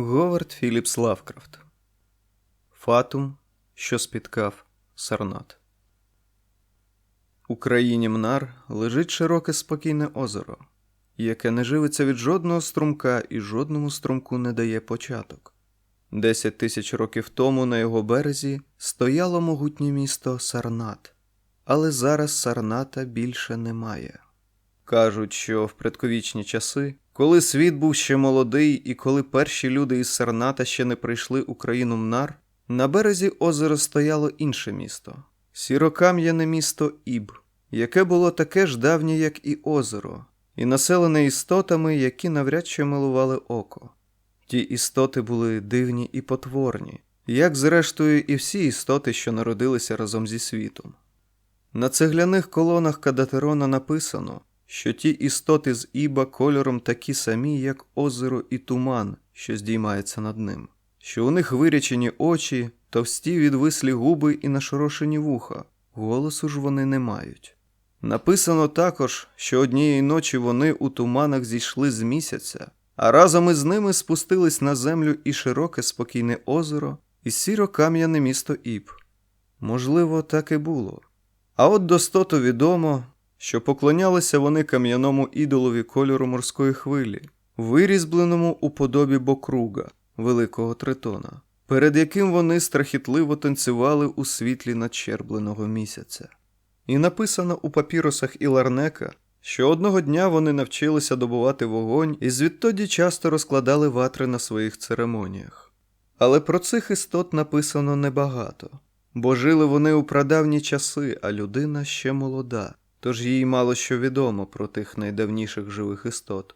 Говард Філіпс Лавкрафт Фатум, що спіткав Сарнат. У країні Мнар лежить широке спокійне озеро, яке не живиться від жодного струмка і жодному струмку не дає початок. Десять тисяч років тому на його березі стояло могутнє місто Сарнат, але зараз Сарната більше немає. Кажуть, що в предковічні часи, коли світ був ще молодий і коли перші люди із Сарната ще не прийшли у країну Мнар, на березі озера стояло інше місто сірокам'яне місто Іб, яке було таке ж давнє, як і озеро, і населене істотами, які навряд чи милували око. Ті істоти були дивні і потворні, як зрештою і всі істоти, що народилися разом зі світом. На цегляних колонах Кадатерона написано, що ті істоти з Іба кольором такі самі, як озеро і туман, що здіймається над ним, що у них вирячені очі, товсті відвислі губи і нашорошені вуха, голосу ж вони не мають. Написано також, що однієї ночі вони у туманах зійшли з місяця, а разом із ними спустились на землю і широке спокійне озеро, і сіро-кам'яне місто Іб. Можливо, так і було. А от достото відомо, що поклонялися вони кам'яному ідолові кольору морської хвилі, вирізбленому у подобі бокруга, великого тритона, перед яким вони страхітливо танцювали у світлі надщербленого місяця. І написано у папірусах Іларнека, що одного дня вони навчилися добувати вогонь і звідтоді часто розкладали ватри на своїх церемоніях. Але про цих істот написано небагато, бо жили вони у прадавні часи, а людина ще молода, тож їй мало що відомо про тих найдавніших живих істот.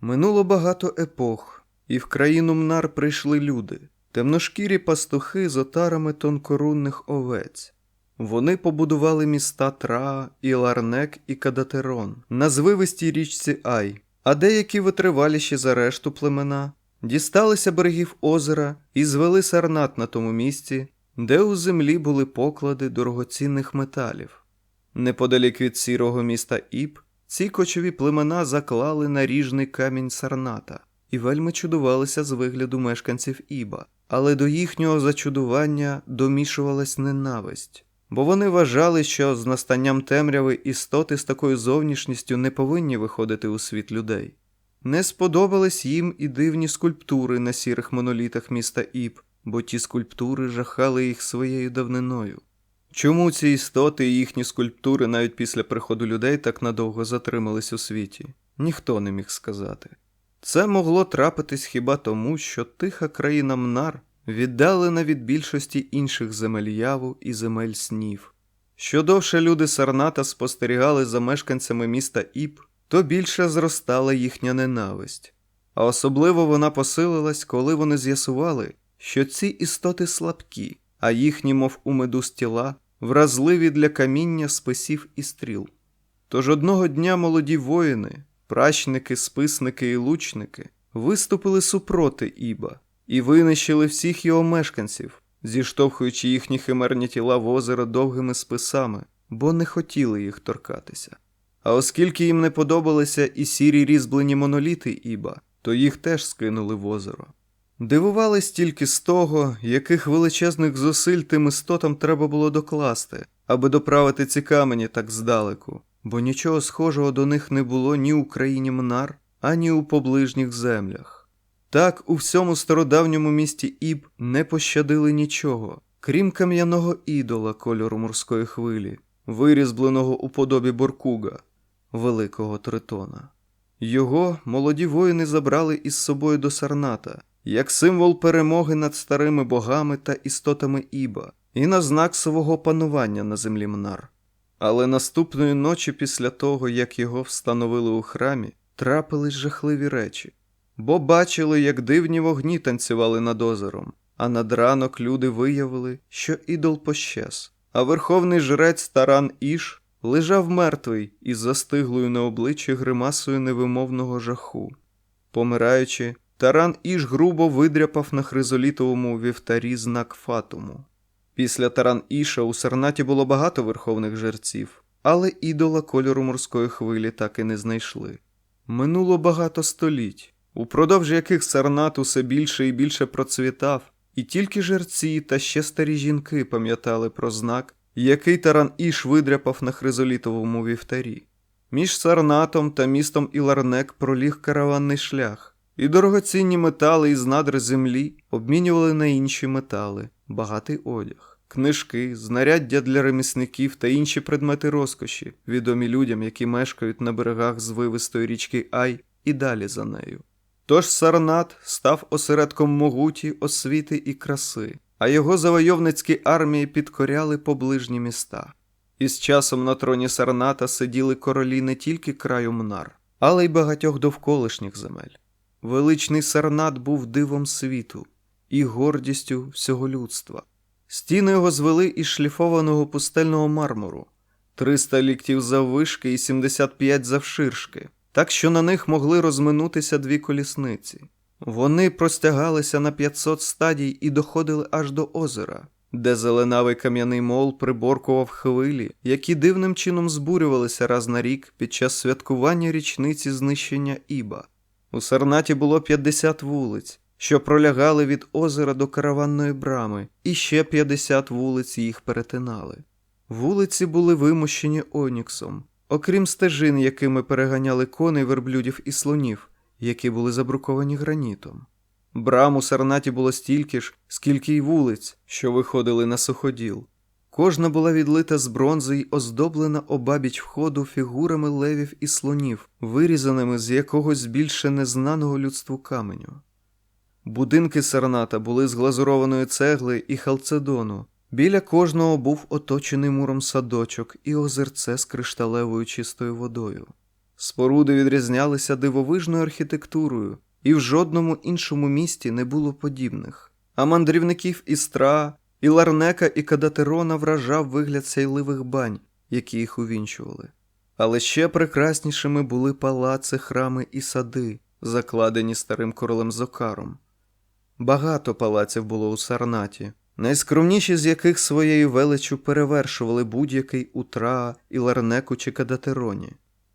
Минуло багато епох, і в країну Мнар прийшли люди, темношкірі пастухи з отарами тонкорунних овець. Вони побудували міста Траа, Іларнек і Кадатерон на звивистій річці Ай, а деякі витриваліші за решту племена дісталися берегів озера і звели сарнат на тому місці, де у землі були поклади дорогоцінних металів. Неподалік від сірого міста Іб ці кочові племена заклали наріжний камінь сарната і вельми чудувалися з вигляду мешканців Іба, але до їхнього зачудування домішувалась ненависть бо вони вважали, що з настанням темряви істоти з такою зовнішністю не повинні виходити у світ людей. Не сподобались їм і дивні скульптури на сірих монолітах міста Іп, бо ті скульптури жахали їх своєю давниною. Чому ці істоти і їхні скульптури навіть після приходу людей так надовго затримались у світі, ніхто не міг сказати. Це могло трапитись хіба тому, що тиха країна Мнар віддалена від більшості інших земель яву і земель снів. Що довше люди Сарната спостерігали за мешканцями міста Іп, то більше зростала їхня ненависть, а особливо вона посилилась, коли вони з'ясували, що ці істоти слабкі, а їхні, мов у медуз тіла, вразливі для каміння списів і стріл. Тож одного дня молоді воїни, пращники, списники і лучники виступили супроти Іба і винищили всіх його мешканців, зіштовхуючи їхні химерні тіла в озеро довгими списами, бо не хотіли їх торкатися. А оскільки їм не подобалися і сірі різьблені моноліти Іба, то їх теж скинули в озеро. Дивувались тільки з того, яких величезних зусиль тим істотам треба було докласти, аби доправити ці камені так здалеку, бо нічого схожого до них не було ні у країні Мнар, ані у поближніх землях. Так у всьому стародавньому місті Іб не пощадили нічого, крім кам'яного ідола кольору морської хвилі, вирізбленого у подобі Боркуга, великого тритона. Його молоді воїни забрали із собою до Сарната, як символ перемоги над старими богами та істотами Іба, і на знак свого панування на землі Мнар. Але наступної ночі, після того, як його встановили у храмі, трапились жахливі речі бо бачили, як дивні вогні танцювали над озером, а над ранок люди виявили, що ідол пощез, а верховний жрець Таран Іш лежав мертвий із застиглою на обличчі гримасою невимовного жаху. Помираючи, Таран Іш грубо видряпав на хризолітовому вівтарі знак фатуму. Після Таран Іша у Сарнаті було багато верховних жерців, але ідола кольору морської хвилі так і не знайшли. Минуло багато століть, упродовж яких Сарнат усе більше і більше процвітав, і тільки жерці та ще старі жінки пам'ятали про знак, який Таран Іш видряпав на хризолітовому вівтарі. Між Сарнатом та містом Іларнек проліг караванний шлях, і дорогоцінні метали із надр землі обмінювали на інші метали, багатий одяг, книжки, знаряддя для ремісників та інші предмети розкоші, відомі людям, які мешкають на берегах звивистої річки Ай і далі за нею. Тож Сарнат став осередком могуті, освіти і краси, а його завойовницькі армії підкоряли поближні міста. І з часом на троні Сарната сиділи королі не тільки краю Мнар, але й багатьох довколишніх земель. Величний Сарнат був дивом світу і гордістю всього людства. Стіни його звели із шліфованого пустельного мармуру, 300 ліктів заввишки і 75 завширшки, так що на них могли розминутися дві колісниці. Вони простягалися на 500 стадій і доходили аж до озера, де зеленавий кам'яний мол приборкував хвилі, які дивним чином збурювалися раз на рік під час святкування річниці знищення Іба. У Сарнаті було 50 вулиць, що пролягали від озера до караванної брами, і ще 50 вулиць їх перетинали. Вулиці були вимощені оніксом, окрім стежин, якими переганяли коней, верблюдів і слонів, які були забруковані гранітом. Брам у Сарнаті було стільки ж, скільки й вулиць, що виходили на суходіл. Кожна була відлита з бронзи й оздоблена обабіч входу фігурами левів і слонів, вирізаними з якогось більше незнаного людству каменю. Будинки Сарната були з глазурованої цегли і халцедону. Біля кожного був оточений муром садочок і озерце з кришталевою чистою водою. Споруди відрізнялися дивовижною архітектурою, і в жодному іншому місті не було подібних. А мандрівників Істра, і Ларнека і Кадатерона вражав вигляд сяйливих бань, які їх увінчували. Але ще прекраснішими були палаци, храми і сади, закладені старим королем Зокаром. Багато палаців було у Сарнаті, найскромніші з яких своєю величчю перевершували будь-який утра, і Ларнеку чи Кадатероні.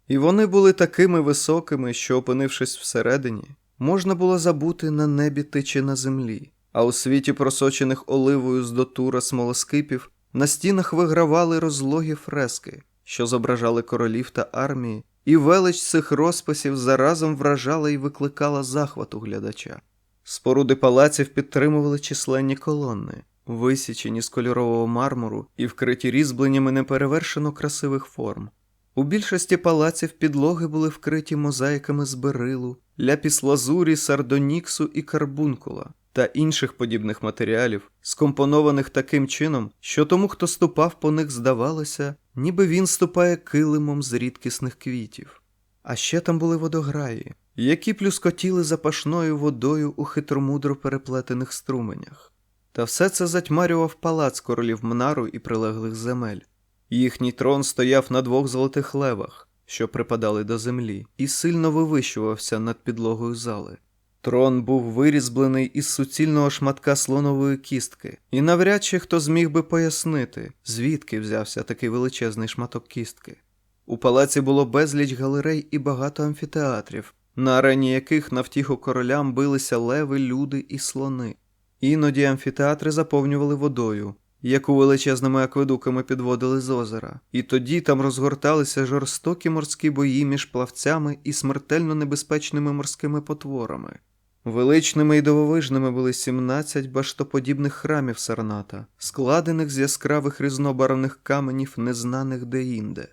І вони були такими високими, що, опинившись всередині, можна було забути на небі ти чи на землі, а у світі просочених оливою з дотура смолоскипів на стінах вигравали розлогі фрески, що зображали королів та армії, і велич цих розписів заразом вражала і викликала захват у глядача. Споруди палаців підтримували численні колони, висічені з кольорового мармуру і вкриті різьбленнями неперевершено красивих форм. У більшості палаців підлоги були вкриті мозаїками з берилу, ляпіс-лазурі, сардоніксу і карбункула та інших подібних матеріалів, скомпонованих таким чином, що тому, хто ступав по них, здавалося, ніби він ступає килимом з рідкісних квітів. А ще там були водограї, які плюскотіли запашною водою у хитромудро переплетених струменях. Та все це затьмарював палац королів Мнару і прилеглих земель. Їхній трон стояв на двох золотих левах, що припадали до землі, і сильно вивищувався над підлогою зали. Трон був вирізблений із суцільного шматка слонової кістки, і навряд чи хто зміг би пояснити, звідки взявся такий величезний шматок кістки. У палаці було безліч галерей і багато амфітеатрів, на арені яких на втіху королям билися леви, люди і слони. Іноді амфітеатри заповнювали водою, яку величезними акведуками підводили з озера, і тоді там розгорталися жорстокі морські бої між плавцями і смертельно небезпечними морськими потворами. Величними і дивовижними були 17 баштоподібних храмів Сарната, складених з яскравих різнобарвних каменів, незнаних деінде.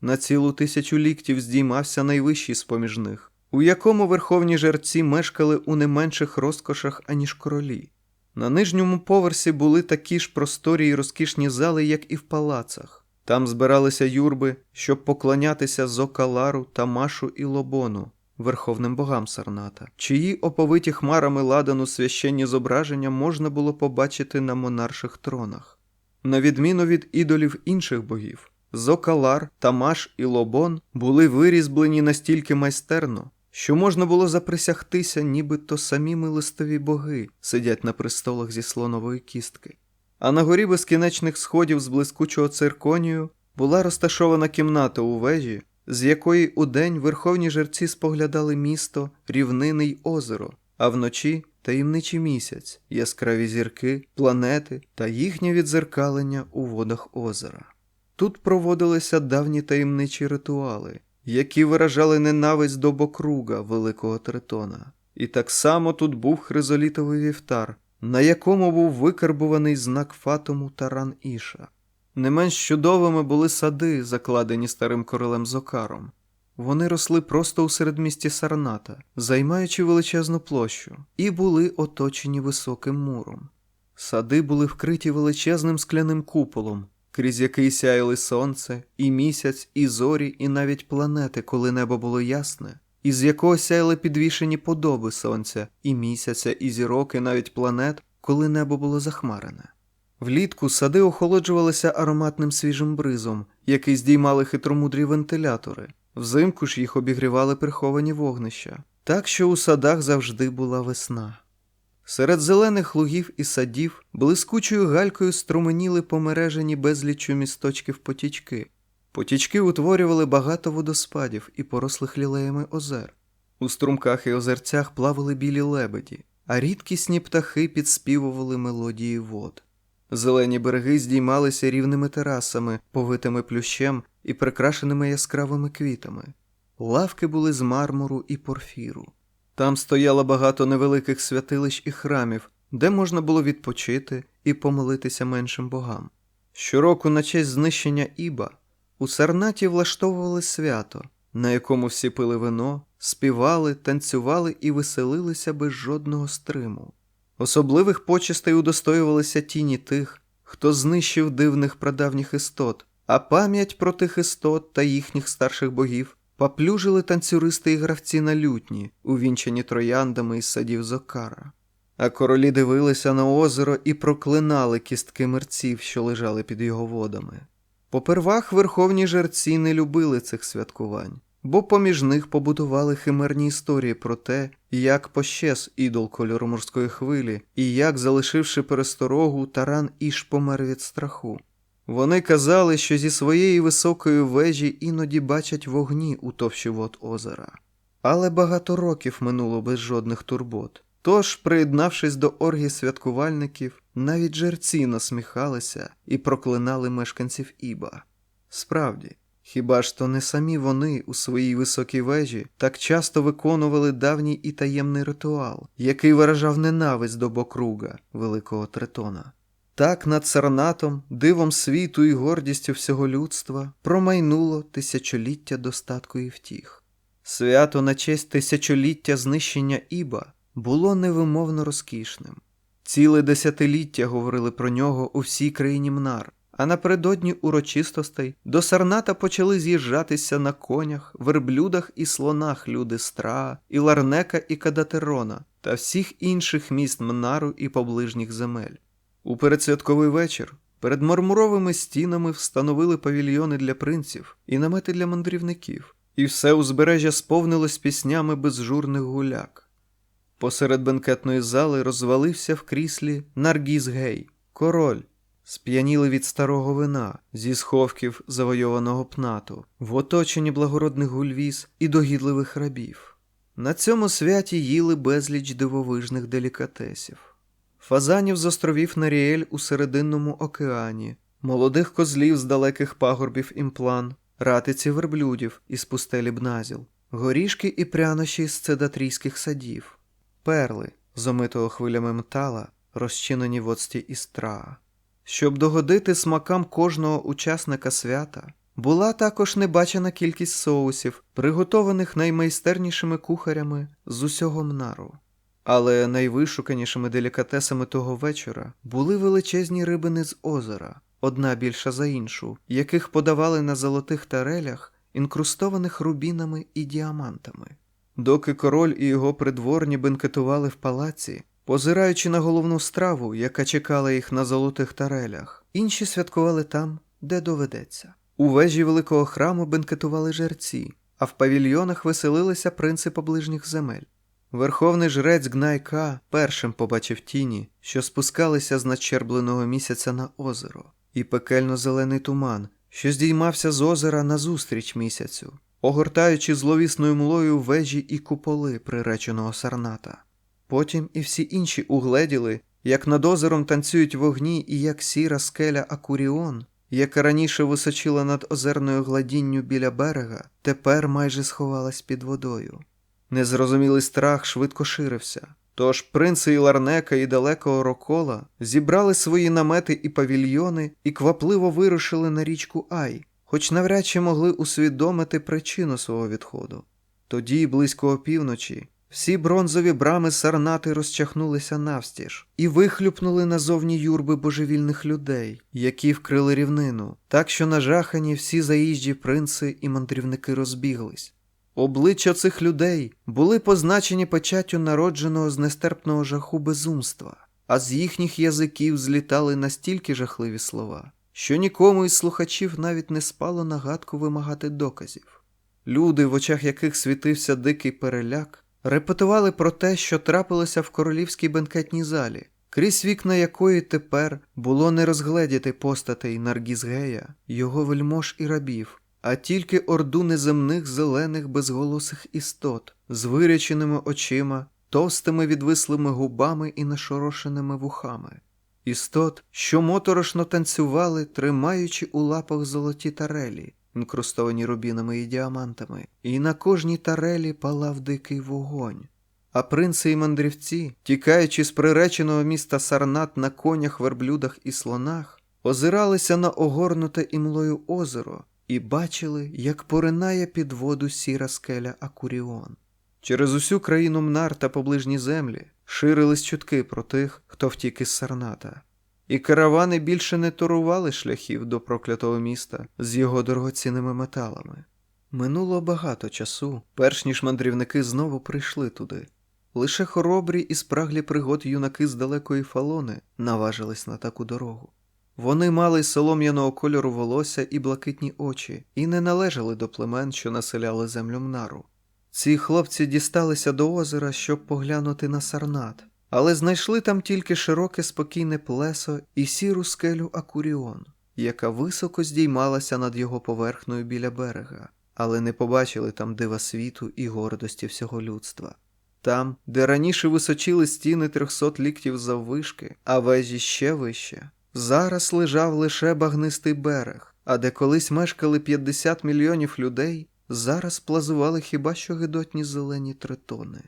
На цілу тисячу ліктів здіймався найвищий з поміж них, у якому верховні жерці мешкали у не менших розкошах, аніж королі. На нижньому поверсі були такі ж просторі й розкішні зали, як і в палацах. Там збиралися юрби, щоб поклонятися Зокалару, Тамашу і Лобону, верховним богам Сарната, чиї оповиті хмарами ладану священні зображення можна було побачити на монарших тронах. На відміну від ідолів інших богів, Зокалар, Тамаш і Лобон були вирізблені настільки майстерно, що можна було заприсягтися, нібито самі милостиві боги сидять на престолах зі слонової кістки. А на горі безкінечних сходів з блискучого цирконію була розташована кімната у вежі, з якої удень верховні жерці споглядали місто, рівнини й озеро, а вночі таємничий місяць, яскраві зірки, планети та їхнє відзеркалення у водах озера. Тут проводилися давні таємничі ритуали, які виражали ненависть до Бокруга великого Тритона. І так само тут був хризолітовий вівтар, на якому був викарбуваний знак Фатуму Таран Іша. Не менш чудовими були сади, закладені старим королем Зокаром. Вони росли просто у середмісті Сарната, займаючи величезну площу, і були оточені високим муром. Сади були вкриті величезним скляним куполом, крізь який сяяли сонце, і місяць, і зорі, і навіть планети, коли небо було ясне, із якого сяяли підвішені подоби сонця, і місяця, і зірок, і навіть планет, коли небо було захмарене. Влітку сади охолоджувалися ароматним свіжим бризом, який здіймали хитромудрі вентилятори. Взимку ж їх обігрівали приховані вогнища, так що у садах завжди була весна. Серед зелених лугів і садів блискучою галькою струменіли помережені безліччю місточків потічки. Потічки утворювали багато водоспадів і порослих лілеями озер. У струмках і озерцях плавали білі лебеді, а рідкісні птахи підспівували мелодії вод. Зелені береги здіймалися рівними терасами, повитими плющем і прикрашеними яскравими квітами. Лавки були з мармуру і порфіру. Там стояло багато невеликих святилищ і храмів, де можна було відпочити і помолитися меншим богам. Щороку, на честь знищення Іба, у Сарнаті влаштовували свято, на якому всі пили вино, співали, танцювали і веселилися без жодного стриму. Особливих почестей удостоювалися тіні тих, хто знищив дивних прадавніх істот, а пам'ять про тих істот та їхніх старших богів поплюжили танцюристи і гравці на лютні, увінчані трояндами із садів Зокара. А королі дивилися на озеро і проклинали кістки мерців, що лежали під його водами. Попервах верховні жерці не любили цих святкувань, бо поміж них побудували химерні історії про те, як пощез ідол кольору морської хвилі, і як, залишивши пересторогу, таран іш помер від страху. Вони казали, що зі своєї високої вежі іноді бачать вогні у товщі вод озера. Але багато років минуло без жодних турбот. Тож, приєднавшись до оргії святкувальників, навіть жерці насміхалися і проклинали мешканців Іба. Справді, хіба ж то не самі вони у своїй високій вежі так часто виконували давній і таємний ритуал, який виражав ненависть до Бокруга, великого Тритона. Так над Сарнатом, дивом світу і гордістю всього людства промайнуло тисячоліття достатку і втіх. Свято на честь тисячоліття знищення Іба було невимовно розкішним. Ціле десятиліття говорили про нього у всій країні Мнар, а напередодні урочистостей до Сарната почали з'їжджатися на конях, верблюдах і слонах люди Стraa, і Ларнека і Кадатерона та всіх інших міст Мнару і поближніх земель. У передсвятковий вечір перед мармуровими стінами встановили павільйони для принців і намети для мандрівників, і все узбережжя сповнилось піснями безжурних гуляк. Посеред бенкетної зали розвалився в кріслі Наргіз Гей, король, сп'яніли від старого вина зі сховків завойованого пнату, в оточенні благородних гульвіз і догідливих рабів. На цьому святі їли безліч дивовижних делікатесів. Фазанів з островів Наріель у Серединному океані, молодих козлів з далеких пагорбів імплан, ратиці верблюдів із пустелі бназіл, горішки і прянощі з цедатрійських садів, перли, з омитого хвилями метала, розчинені в оцті істра. Щоб догодити смакам кожного учасника свята, була також небачена кількість соусів, приготованих наймайстернішими кухарями з усього мнару. Але найвишуканішими делікатесами того вечора були величезні рибини з озера, одна більша за іншу, яких подавали на золотих тарелях, інкрустованих рубінами і діамантами. Доки король і його придворні бенкетували в палаці, позираючи на головну страву, яка чекала їх на золотих тарелях, інші святкували там, де доведеться. У вежі великого храму бенкетували жерці, а в павільйонах веселилися принци поближніх земель. Верховний жрець Гнайка першим побачив тіні, що спускалися з надщербленого місяця на озеро, і пекельно зелений туман, що здіймався з озера назустріч місяцю. огортаючи зловісною млою вежі і куполи приреченого сарната. Потім і всі інші угледіли, як над озером танцюють вогні і як сіра скеля Акуріон, яка раніше височила над озерною гладінню біля берега, тепер майже сховалась під водою. Незрозумілий страх швидко ширився. Тож принци Іларнека і далекого Рокола зібрали свої намети і павільйони і квапливо вирушили на річку Ай, хоч навряд чи могли усвідомити причину свого відходу. Тоді, близько опівночі, всі бронзові брами сарнати розчахнулися навстіж і вихлюпнули назовні юрби божевільних людей, які вкрили рівнину, так що нажахані всі заїжджі принци і мандрівники розбіглись. Обличчя цих людей були позначені печаттю народженого з нестерпного жаху безумства, а з їхніх язиків злітали настільки жахливі слова, що нікому із слухачів навіть не спало на гадку вимагати доказів. Люди, в очах яких світився дикий переляк, репетували про те, що трапилося в королівській бенкетній залі, крізь вікна якої тепер було не розгледіти постатей Наргізгея, його вельмож і рабів, а тільки орду неземних зелених безголосих істот з виряченими очима, товстими відвислими губами і нашорошеними вухами. Істот, що моторошно танцювали, тримаючи у лапах золоті тарелі, інкрустовані рубінами і діамантами, і на кожній тарелі палав дикий вогонь. А принци і мандрівці, тікаючи з приреченого міста Сарнат на конях, верблюдах і слонах, озиралися на огорнуте імлою озеро і бачили, як поринає під воду сіра скеля Акуріон. Через усю країну Мнар та поближні землі ширились чутки про тих, хто втік із Сарната. І каравани більше не турували шляхів до проклятого міста з його дорогоцінними металами. Минуло багато часу, перш ніж мандрівники знову прийшли туди. Лише хоробрі і спраглі пригод юнаки з далекої фалони наважились на таку дорогу. Вони мали солом'яного кольору волосся і блакитні очі, і не належали до племен, що населяли землю Мнару. Ці хлопці дісталися до озера, щоб поглянути на сарнат, але знайшли там тільки широке спокійне плесо і сіру скелю Акуріон, яка високо здіймалася над його поверхнею біля берега, але не побачили там дива світу і гордості всього людства. Там, де раніше височили стіни трьохсот ліктів заввишки, а вежі ще вище, зараз лежав лише багнистий берег, а де колись мешкали 50 мільйонів людей, зараз плазували хіба що гидотні зелені тритони.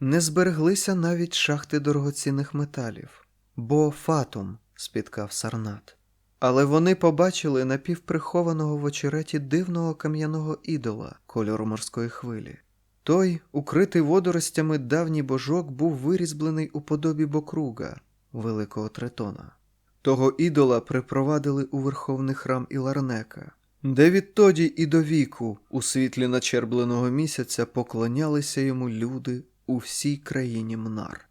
Не збереглися навіть шахти дорогоцінних металів, бо фатум спіткав сарнат. Але вони побачили напівприхованого в очереті дивного кам'яного ідола кольору морської хвилі. Той, укритий водоростями давній божок, був вирізблений у подобі бокруга, великого тритона. Того ідола припровадили у верховний храм Іларнека, де відтоді і до віку, у світлі начербленого місяця, поклонялися йому люди у всій країні Мнар.